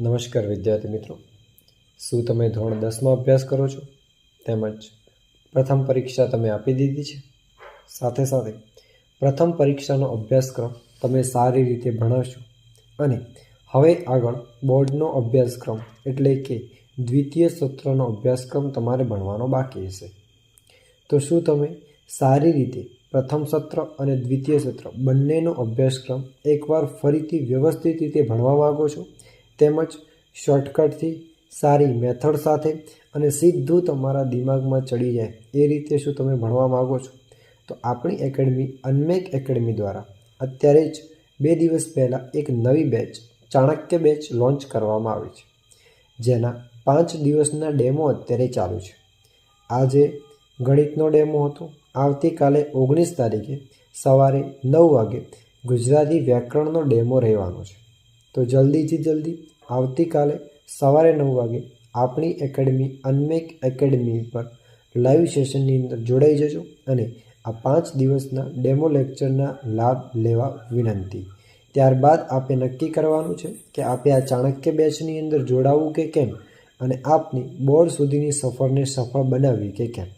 નમસ્કાર વિદ્યાર્થી મિત્રો. શું તમે ધોરણ દસમાં અભ્યાસ કરો છો? તેમજ પ્રથમ પરીક્ષા તમે આપી દીધી છે? સાથે સાથે પ્રથમ પરીક્ષાનો અભ્યાસક્રમ તમે સારી રીતે ભણાવશો. અને હવે આગળ બોર્ડનો અભ્યાસક્રમ એટલે કે દ્વિતીય સત્રનો અભ્યાસક્રમ તમારે ભણવાનો બાકી હશે. તો શું તમે સારી રીતે પ્રથમ સત્ર અને દ્વિતીય સત્ર બંનેનો અભ્યાસક્રમ એકવાર ફરીથી વ્યવસ્થિત રીતે ભણવા માગો છો? તેમજ શોર્ટકટથી સારી મેથડ સાથે અને સીધું તમારા દિમાગમાં ચડી જાય. એ રીતે શું તમે ભણવા માગો છો? તો આપણી એકેડમી અનમેક એકેડમી દ્વારા અત્યારે જ બે દિવસ પહેલાં એક નવી બેચ, ચાણક્ય બેચ લોન્ચ કરવામાં આવી છે. જેના પાંચ દિવસના ડેમો અત્યારે ચાલુ છે. આજે ગણિતનો ડેમો હતો. આવતીકાલે ઓગણીસ તારીખે સવારે નવ વાગે ગુજરાતી વ્યાકરણનો ડેમો રહેવાનો છે. તો જલ્દીથી જલ્દી, આવતીકાલે સવારે નવ વાગે આપણી એકેડમી અનમેક એકેડમી પર લાઈવ સેશનની અંદર જોડાઈ જજો અને આ પાંચ દિવસના ડેમો લેક્ચરના લાભ લેવા વિનંતી. ત્યારબાદ આપે નક્કી કરવાનું છે કે આપે આ ચાણક્ય બેચની અંદર જોડાવવું કે કેમ અને આપની બોર્ડ સુધીની સફરને સફળ બનાવવી કે કેમ.